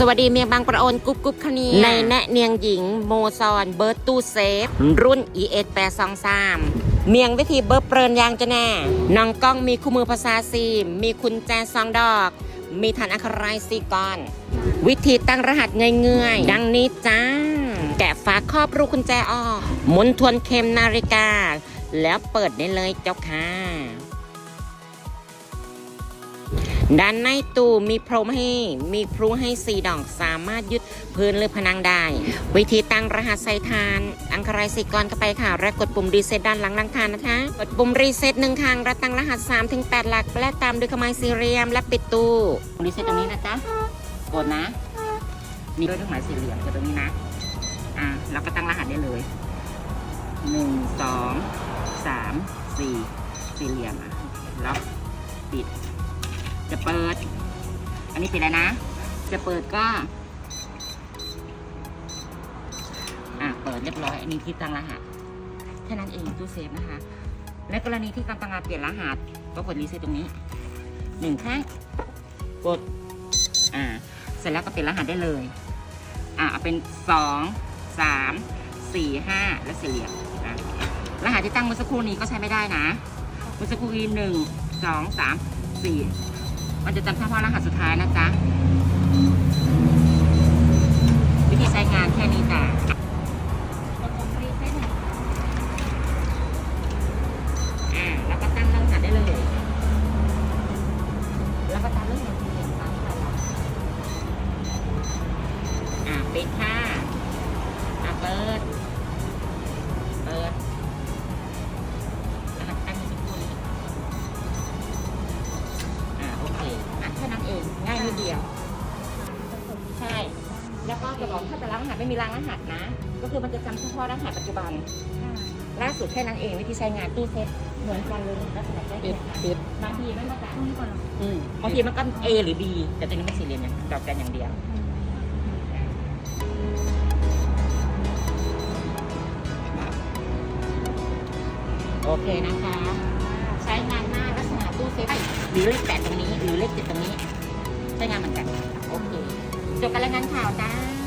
สวัสดีเมียงบางประโอนกุ๊บกุ๊บคะเนียในแนะเนียงหญิงโมซอนเบิร์ตตู้เซฟ รุ่น e 1 8 2 3เมียงวิธีเบิร์ตเปรินยางจะแน่น้องกล้องมีคู่มือภาษาซีมมีคุณแจซองดอก มีฐานอัครายซีกอนวิธีตั้งรหัสเงื่อยๆดังนี้จ้า แกะฝาครอบรูกุญแจออกหมุนทวนเข็มนาฬิกา แล้วเปิดได้เลยเจ้าค่ะ ด้านในตู้มีพรมให้มีพลุให้สีดอกสามารถยึดพื้นหรือผนังได้ วิธีตั้งรหัสใส่ทาน อังคารายสีกรเข้าไปค่ะและกดปุ่มรีเซ็ตด้านหลังลังทานนะคะ กดปุ่มรีเซ็ตหนึ่งครั้งและตั้งรหัส3ถึง8หลัก และตามด้วยเครื่องหมายสี่เหลี่ยมและปิดตู้รีเซ็ตตรงนี้นะจ๊ะกดนะนี่ด้วยเครื่องหมายสี่เหลี่ยมกดตรงนี้นะอะเราก็ตั้งรหัสได้เลยหนึ่งสองสามสี่สี่เหลี่ยมอะล็อกปิด จะเปิด อันนี้ปิดแล้วนะ จะเปิดก็ อะ เปิดเรียบร้อย อันนี้ที่ตั้งรหัส แค่นั้นเองตู้เซฟนะคะ ในกรณีที่การตั้งงานเปลี่ยนรหัส ก็กดรีเซ็ตตรงนี้หนึ่งครั้งกด อ่า เสร็จแล้วก็เปลี่ยนรหัสได้เลย อะเอาเป็นสองสามสี่ห้าและสี่เหลี่ยมอะรหัสที่ตั้งเมื่อสักครู่นี้ก็ใช้ไม่ได้นะ เมื่อสักครู่นี้หนึ่งสองสามสี่ มันจะจำเฉพาะรหัสสุดท้ายนะจ๊ะ วิธีใช้งานแค่นี้จ้ะอ่าแล้วก็ตั้งรหัสได้เลย แล้วก็ตามเรื่องอย่างที่เห็นตามที่เราอ่าปิดค่ะอ่าเปิด เองง่ายนิดเดียวใช่ แล้วก็จะบอกถ้าแต่ละรหัสไม่มีรางรหัสนะ ก็คือมันจะจำเฉพาะรหัสปัจจุบัน ล่าสุดแค่นั้นเองวิธีใช้งานตู้เซฟเหมือนกันเลยลักษณะใกล้ปิเคีดยงกันปิดบางทีไม่มาจากอืมบางทีมันก็ A หรือ B แต่ตัวนี้ไม่สี่เหลี่ยมอย่างดอกกันอย่างเดียวโอเคนะคะ ใช้งานหน้าลักษณะตู้เซฟหรือเลขแปดตรงนี้หรือเลขเจ็ดตรงนี้ ใช้งานเหมือนกัน โอเคจบกันแล้วงานข่าวจ้า